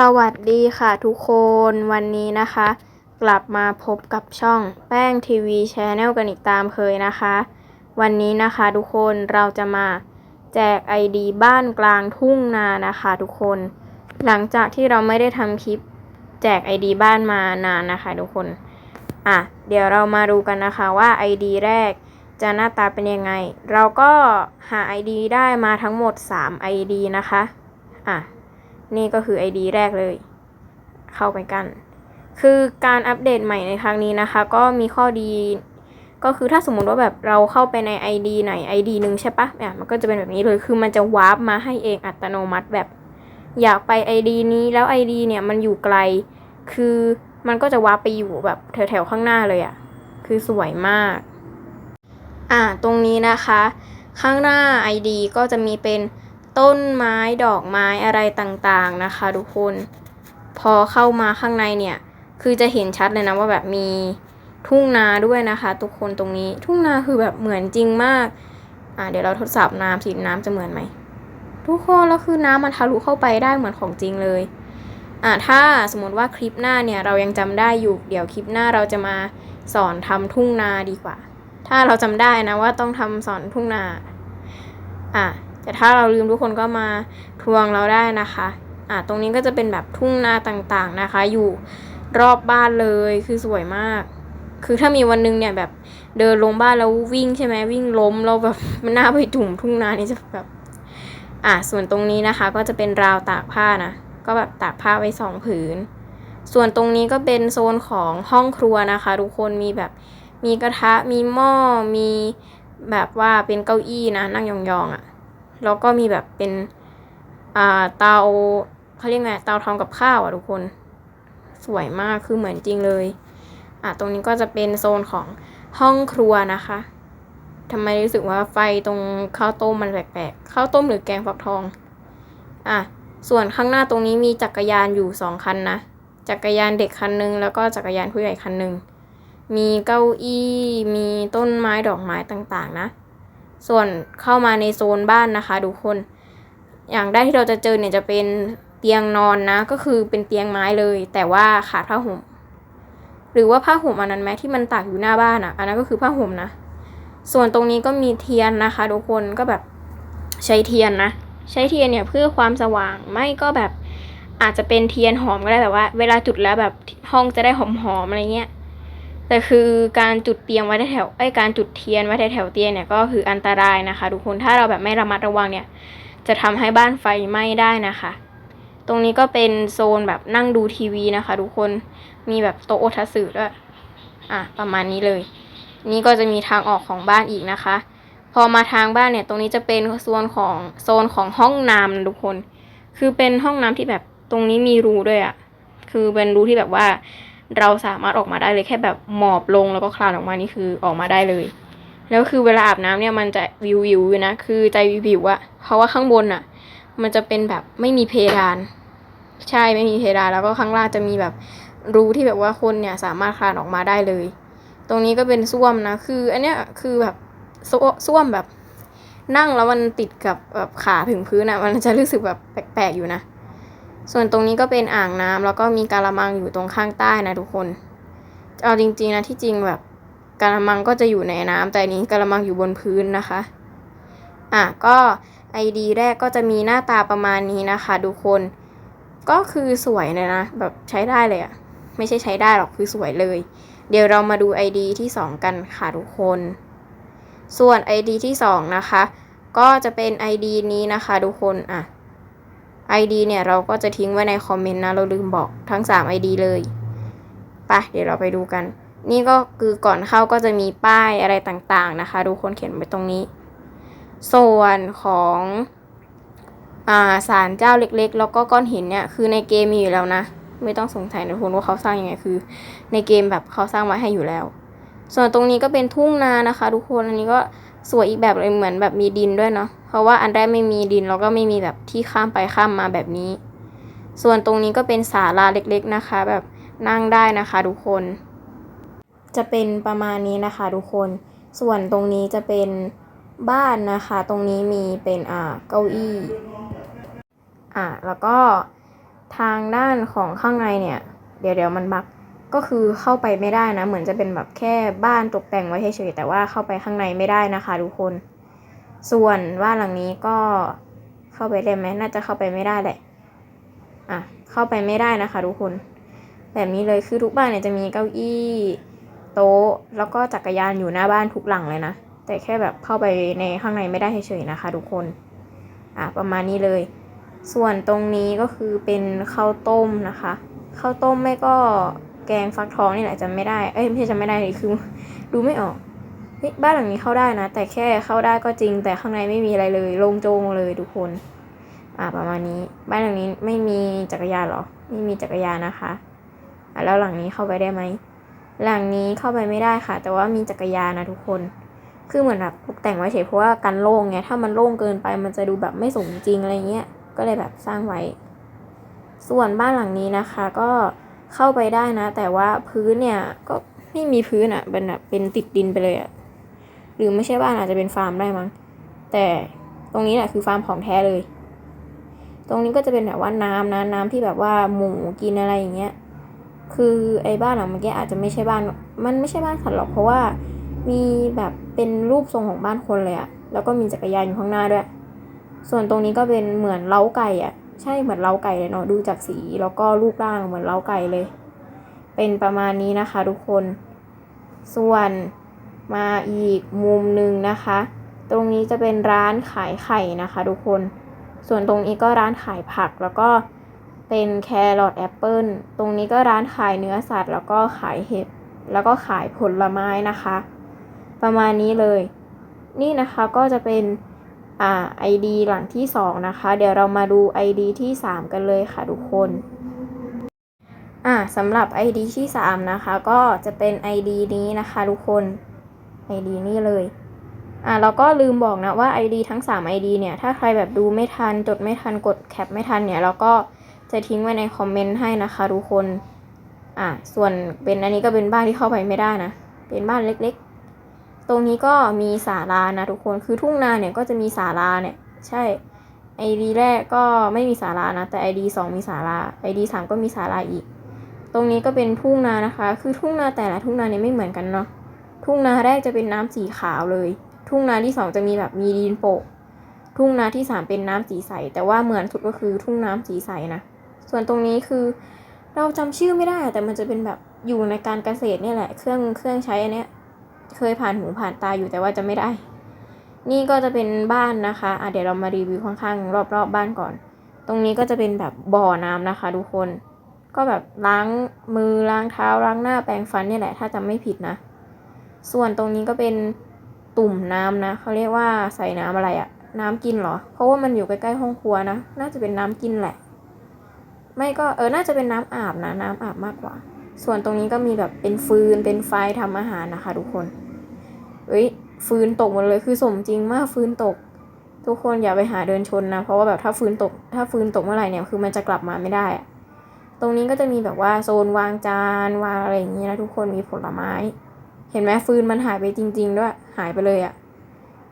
สวัสดีค่ะทุกคนวันนี้นะคะ กลับมาพบกับช่องแป้งทีวีชแนลกันอีกตามเคยนะคะ วันนี้นะคะทุกคนเราจะมาแจก ID บ้านกลางทุ่งนานะคะทุกคน หลังจากที่เราไม่ได้ทำคลิปแจก ID บ้านมานานนะคะทุกคนอะเดี๋ยวเรามาดูกันนะคะว่า ID แรกจะหน้าตาเป็นยังไง เราก็หา ID ได้มาทั้งหมด 3 ID นะคะอะ นี่ก็คือ ID แรกเลย เข้าไปกัน คือการอัปเดตใหม่ในครั้งนี้นะคะ ก็มีข้อดี ก็คือถ้าสมมุติว่าแบบเราเข้าไปใน ID ไหน ID หนึ่งใช่ปะเนี่ยมันก็จะเป็นแบบนี้เลยคือมันจะวาร์ปมาให้เองอัตโนมัติแบบ อยากไป ID นี้แล้ว ID เนี่ยมันอยู่ไกล คือมันก็จะวาร์ปไปอยู่แบบแถวๆข้างหน้าเลยอะคือสวยมาก อ่า ตรงนี้นะคะ ข้างหน้า ID ก็จะมีเป็น ต้นไม้ดอกไม้อะไรต่างๆนะคะทุกคน พอเข้ามาข้างในเนี่ย คือจะเห็นชัดเลยนะว่าแบบมีทุ่งนาด้วยนะคะทุกคนตรงนี้ทุ่งนาคือแบบเหมือนจริงมาก อ่าเดี๋ยวเราทดสอบน้ำสิน้ำจะเหมือนไหมทุกคนแล้วคือน้ำมันทะลุเข้าไปได้เหมือนของจริงเลยอ่าถ้าสมมติว่าคลิปหน้าเนี่ยเรายังจำได้อยู่เดี๋ยวคลิปหน้าเราจะมาสอนทำทุ่งนาดีกว่า ถ้าเราจำได้นะว่าต้องทำสอนทุ่งนาอะ แต่ถ้าเราลืมทุกคนก็มาทวงเราได้นะคะอะตรงนี้ก็จะเป็นแบบทุ่งนาต่างๆนะคะ อยู่รอบบ้านเลยคือสวยมาก คือถ้ามีวันหนึงเนี่ยแบบเดินลงบ้านแล้ววิ่งใช่ไหมวิ่งล้มเราแบบมันน่าไปถุ่มทุ่งนานี่จะแบบอะส่วนตรงนี้นะคะ ก็จะเป็นราวตากผ้านะก็แบบตากผ้าไว้สองผืน ส่วนตรงนี้ก็เป็นโซนของห้องครัวนะคะทุกคนมีแบบมีกระทะมีหม้อมีแบบว่าเป็นเก้าอี้นะนั่งยองๆอะ่ะ แล้วก็มีแบบเป็นอ่าเตาเขาเรียกไงเตาทำกับข้าวอะทุกคน สวยมากคือเหมือนจริงเลยอะตรงนี้ก็จะเป็นโซนของห้องครัวนะคะทำไมรู้สึกว่าไฟตรงข้าวต้มมันแปลกๆข้าวต้มหรือแกงฟักทองอะส่วนข้างหน้าตรงนี้มีจักรยานอยู่สองคันนะจักรยานเด็กคันหนึงแล้วก็จักรยานผู้ใหญ่คันหนึงมีเก้าอี้มีต้นไม้ดอกไม้ต่างๆนะ ส่วนเข้ามาในโซนบ้านนะคะทุกคน อย่างแรกที่เราจะเจอเนี่ยจะเป็นเตียงนอนนะ ก็คือเป็นเตียงไม้เลย แต่ว่าขาดผ้าห่ม หรือว่าผ้าห่มอันนั้นไหมที่มันตากอยู่หน้าบ้านอะ่ะ อันนั้นก็คือผ้าห่มนะ ส่วนตรงนี้ก็มีเทียนนะคะทุกคนก็แบบใช้เทียนนะ ใช้เทียนเนี่ยเพื่อความสว่างไม่ก็แบบอาจจะเป็นเทียนหอมก็ได้แบบว่า เวลาจุดแล้วแบบห้องจะได้หอมๆอะไรเงี้ย แต่คือการจุดเตียงไว้แถวไอ้การจุดเทียนไว้แถวเตียงเนี่ยก็คืออันตรายนะคะทุกคนถ้าเราแบบไม่ระมัดระวังเนี่ย จะทำให้บ้านไฟไหม้ได้นะคะ ตรงนี้ก็เป็นโซนแบบนั่งดูทีวีนะคะ ทุกคนมีแบบโต๊ะโอทัสึด้วยอะประมาณนี้เลย นี่ก็จะมีทางออกของบ้านอีกนะคะ พอมาทางบ้านเนี่ยตรงนี้จะเป็นโซนของโซนของห้องน้ำนะทุกคน คือเป็นห้องน้ำที่แบบตรงนี้มีรูด้วยอะ่ะคือเป็นรูที่แบบว่า เราสามารถออกมาได้เลยแค่แบบหมอบลงแล้วก็คลานออกมานี่คือออกมาได้เลย แล้วคือเวลาอาบน้ำเนี่ยมันจะวิววิวอยู่นะคือใจวิววิวอะเพราะว่าข้างบนอะมันจะเป็นแบบไม่มีเพดาน ใช่ไม่มีเพดานแล้วก็ข้างล่างจะมีแบบรูที่แบบว่าคนเนี่ยสามารถคลานออกมาได้เลย ตรงนี้ก็เป็นส้วมนะคืออันเนี้ยคือแบบส้วส้วมแบบนั่งแล้วมันติดกับแบบขาถึงพื้นอะมันจะรู้สึกแบบแปลกๆอยู่นะ ส่วนตรงนี้ก็เป็นอ่างน้ำแล้วก็มีกาละมังอยู่ตรงข้างใต้นะทุกคน เอาจริง ๆนะที่จริงแบบกาละมังก็จะอยู่ในน้ำแต่นี้กาละมังอยู่บนพื้นนะคะ อะก็ ID แรกก็จะมีหน้าตาประมาณนี้นะคะทุกคน ก็คือสวยเลยนะ แบบใช้ได้เลยอะไม่ใช่ใช้ได้หรอกคือสวยเลย เดี๋ยวเรามาดู ID ที่ 2 กันค่ะทุกคน ส่วน ID ที่ 2 นะคะ ก็จะเป็น ID นี้นะคะทุกคนอะ ID เนี่ยเราก็จะทิ้งไว้ในคอมเมนต์นะ เราลืมบอกทั้ง 3 ID เลยไปเดี๋ยวเราไปดูกัน นี่ก็คือก่อนเข้าก็จะมีป้ายอะไรต่างๆนะคะทุกคนเขียนไว้ตรงนี้ ส่วนของอาศาลเจ้าเล็กๆ แล้วก็ก้อนหินเนี่ย คือในเกมมีอยู่แล้วนะ ไม่ต้องสงสัยนะทุกคนว่าเขาสร้างยังไงคือ ในเกมแบบเขาสร้างไว้ให้อยู่แล้ว ส่วนตรงนี้ก็เป็นทุ่งนานะคะ ทุกคนอันนี้ก็ สวยอีกแบบเลยเหมือนแบบมีดินด้วยเนาะเพราะว่าอันแรกไม่มีดินแล้วก็ไม่มีแบบที่ข้ามไปข้ามมาแบบนี้ ส่วนตรงนี้ก็เป็นศาลาเล็กๆนะคะ แบบนั่งได้นะคะทุกคน จะเป็นประมาณนี้นะคะทุกคน ส่วนตรงนี้จะเป็นบ้านนะคะ ตรงนี้มีเป็นอ่าเก้าอี้อ่าแล้วก็ทางด้านของข้างในเนี่ย เดี๋ยวเดี๋ยวมันบัก ก็คือเข้าไปไม่ได้นะ เหมือนจะเป็นแบบแค่บ้านตกแต่งไว้เฉยๆแต่ว่าเข้าไปข้างในไม่ได้นะคะทุกคน ส่วนบ้านหลังนี้ก็เข้าไปได้ไหมน่าจะเข้าไปไม่ได้แหละอะเข้าไปไม่ได้นะคะ ทุกคน แบบนี้เลยคือทุกบ้านเนี่ยจะมีเก้าอี้โต๊ะแล้วก็จักรยานอยู่หน้าบ้านทุกหลังเลยนะแต่แค่แบบเข้าไปในข้างในไม่ได้เฉยๆนะคะ ทุกคนอะประมาณนี้เลย ส่วนตรงนี้ก็คือเป็นข้าวต้มนะคะข้าวต้มไม่ก็ แกงฟักทองนี่แหละจำไม่ได้ เอ้ยไม่ใช่จำไม่ได้คือ ดูไม่ออกบ้านหลังนี้เข้าได้นะ แต่แค่เข้าได้ก็จริง แต่ข้างในไม่มีอะไรเลยโล่งโจงเลยทุกคน อ่าประมาณนี้ บ้านหลังนี้ไม่มีจักรยานหรอ ไม่มีจักรยานนะคะอะแล้วหลังนี้เข้าไปได้ไหม หลังนี้เข้าไปไม่ได้ค่ะ แต่ว่ามีจักรยานนะทุกคน คือเหมือนแบบตกแต่งไว้เฉยเพราะว่ากันโล่งไง ถ้ามันโล่งเกินไปมันจะดูแบบไม่สมจริงอะไรเงี้ย ก็เลยแบบสร้างไว้ ส่วนบ้านหลังนี้นะคะ ก็ เข้าไปได้นะ แต่ว่าพื้นเนี่ยก็ไม่มีพื้นอะ่ะเป็นแบบเป็นติดดินไปเลยอะ่ะหรือไม่ใช่บ้านอาจจะเป็นฟาร์มได้มั้งแต่ตรงนี้แหละคือฟาร์มของแท้เลย ตรงนี้ก็จะเป็นแบบว่าน้ำนะน้ำที่แบบว่าหมูกินอะไรอย่างเงี้ยคือไอ้บ้านหลังเมื่อกี้อาจจะไม่ใช่บ้าน มันไม่ใช่บ้านสัตว์หรอกเพราะว่ามีแบบเป็นรูปทรงของบ้านคนเลยอะแล้วก็มีจักรยานอยู่ข้างหน้าด้วย ส่วนตรงนี้ก็เป็นเหมือนเล้าไก่อะ ใช่เหมือนเล้าไก่เลยเนาะดูจากสีแล้วก็รูปร่างเหมือนเล้าไก่เลย เป็นประมาณนี้นะคะทุกคน ส่วนมาอีกมุมหนึ่งนะคะ ตรงนี้จะเป็นร้านขายไข่นะคะทุกคน ส่วนตรงนี้ก็ร้านขายผักแล้วก็เป็นแครอทแอปเปิลตรงนี้ก็ร้านขายเนื้อสัตว์ แล้วก็ขายเห็ดแล้วก็ขายผลไม้นะคะ ประมาณนี้เลย นี่นะคะก็จะเป็น อ่า ID หลังที่ 2 นะคะ เดี๋ยวเรามาดู ID ที่ 3 กันเลยค่ะทุกคนอ่าสำหรับ ID ที่ 3 นะคะ ก็จะเป็น ID นี้นะคะทุกคน ID นี่เลยอ่าเราก็ลืมบอกนะว่า ID ทั้ง 3 ID เนี่ย ถ้าใครแบบดูไม่ทัน จดไม่ทันกดแคปไม่ทันเนี่ย เราก็จะทิ้งไว้ในคอมเมนต์ให้นะคะทุกคนอ่าส่วนเป็นอันนี้ก็เป็นบ้านที่เข้าไปไม่ได้นะ เป็นบ้านเล็ก ตรงนี้ก็มีศาลานะทุกคนคือทุ่งนาเนี่ยก็จะมีศาลาเนี่ยใช่ ID แรกก็ไม่มีศาลานะ แต่ ID สองมีศาลา ID สามก็มีศาลาอีก ตรงนี้ก็เป็นทุ่งนานะคะ คือทุ่งนาแต่ละทุ่งนาเนี่ยไม่เหมือนกันเนาะทุ่งนาแรกจะเป็นน้ำสีขาวเลย ทุ่งนาที่สองจะมีแบบมีดินโปะทุ่งนาที่สามเป็นน้ำสีใส แต่ว่าเหมือนสุดก็คือทุ่งน้ำสีใสนะส่วนตรงนี้คือเราจำชื่อไม่ได้แต่มันจะเป็นแบบอยู่ในการเกษตรเนี่ยแหละ เครื่องเครื่องใช้อันเนี้ย เคยผ่านหูผ่านตาอยู่แต่ว่าจะไม่ได้ นี่ก็จะเป็นบ้านนะคะอะเดี๋ยวเรามารีวิวข้างๆรอบๆบบ้านก่อน ตรงนี้ก็จะเป็นแบบบ่อน้ำนะคะทุกคน ก็แบบล้างมือล้างเท้าล้างหน้าแปรงฟันนี่แหละ ถ้าจำไม่ผิดนะ ส่วนตรงนี้ก็เป็นตุ่มน้ำนะเขาเรียกว่าใส่น้ำอะไรอะน้ำกินเหรอ เพราะว่ามันอยู่ใกล้ๆห้องครัวนะ น่าจะเป็นน้ำกินแหละ ไม่ก็เออ น่าจะเป็นน้ำอาบนะ น้ำอาบมากกว่า ส่วนตรงนี้ก็มีแบบเป็นฟืน เป็นไฟทำอาหารนะคะทุกคน เอ้ยฟืนตกหมดเลยคือสมจริงมากฟืนตก ทุกคนอย่าไปหาเดินชนนะ เพราะว่าแบบถ้าฟืนตก ถ้าฟืนตกเมื่อไหร่เนี่ยคือมันจะกลับมาไม่ได้อะตรงนี้ก็จะมีแบบว่าโซนวางจานวางอะไรอย่างเงี้ยนะทุกคนมีผลไม้ เห็นไหมฟืนมันหายไปจริง ๆ ด้วยหายไปเลยอะ่ะ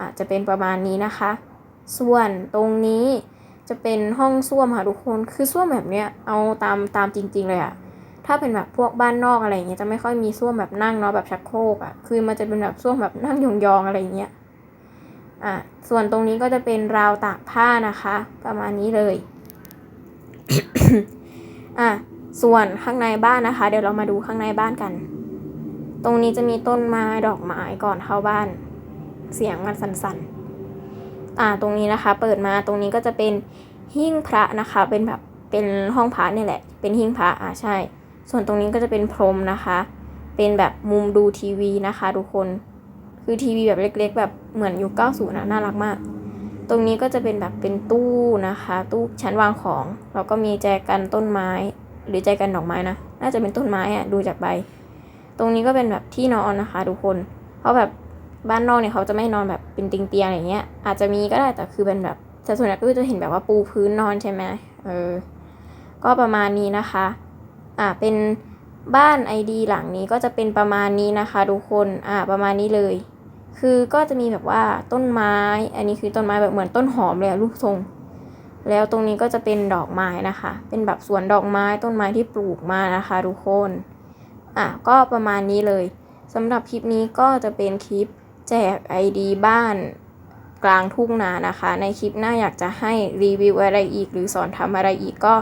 อาจจะเป็นประมาณนี้นะคะ ส่วนตรงนี้จะเป็นห้องส้วมค่ะทุกคนคือส้วมแบบเนี้ยเอาตามตามจริง ๆ เลยอะ ถ้าเป็นแบบพวกบ้านนอกอะไรอย่างเงี้ยจะไม่ค่อยมีส้วมแบบนั่งเนาะแบบชักโครกอะคือมันจะเป็นแบบส้วมแบบนั่งยองๆอะไรเงี้ยอะส่วนตรงนี้ก็จะเป็นราวตากผ้านะคะ ประมาณนี้เลยอะส่วนข้างในบ้านนะคะ เดี๋ยวเรามาดูข้างในบ้านกัน ตรงนี้จะมีต้นไม้ดอกไม้ก่อนเข้าบ้าน เสียงมันสั่นๆ อ่าตรงนี้นะคะ เปิดมาตรงนี้ก็จะเป็นหิ้งพระนะคะ เป็นแบบเป็นห้องพระเนี่ยแหละ เป็นหิ้งพระอ่าใช่ ส่วนตรงนี้ก็จะเป็นพรมนะคะ เป็นแบบมุมดูทีวีนะคะทุกคน คือทีวีแบบเล็ก ๆ แบบเหมือนยุค90นะน่ารักมาก ตรงนี้ก็จะเป็นแบบเป็นตู้นะคะ ตู้ชั้นวางของ แล้วก็มีแจกันต้นไม้ หรือแจกันดอกไม้นะ น่าจะเป็นต้นไม้อะดูจากใบ ตรงนี้ก็เป็นแบบที่นอนนะคะ ทุกคน เพราะแบบบ้านนอกเนี่ยเขาจะไม่นอนแบบเป็นเตียงอย่างเงี้ย อาจจะมีก็ได้แต่คือเป็นแบบแต่ส่วนใหญ่ก็จะเห็นแบบว่าปูพื้นนอนใช่ไหมเออ ก็ประมาณนี้นะคะ อ่าเป็นบ้านไอดีหลังนี้ก็จะเป็นประมาณนี้นะคะทุกคนอ่าประมาณนี้เลย คือก็จะมีแบบว่าต้นไม้ อันนี้คือต้นไม้แบบเหมือนต้นหอมเลยอะรูปทรง แล้วตรงนี้ก็จะเป็นดอกไม้นะคะ เป็นแบบสวนดอกไม้ต้นไม้ที่ปลูกมานะคะทุกคนอะก็ประมาณนี้เลยสำหรับคลิปนี้ก็จะเป็นคลิปแจก ID บ้านกลางทุ่งนานะคะ ในคลิปหน้าอยากจะให้รีวิวอะไรอีก หรือสอนทำอะไรอีกก็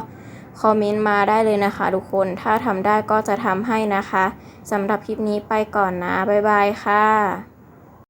คอมเมนต์มาได้เลยนะคะทุกคน ถ้าทำได้ก็จะทำให้นะคะสำหรับคลิปนี้ไปก่อนนะ บ๊ายบายค่ะ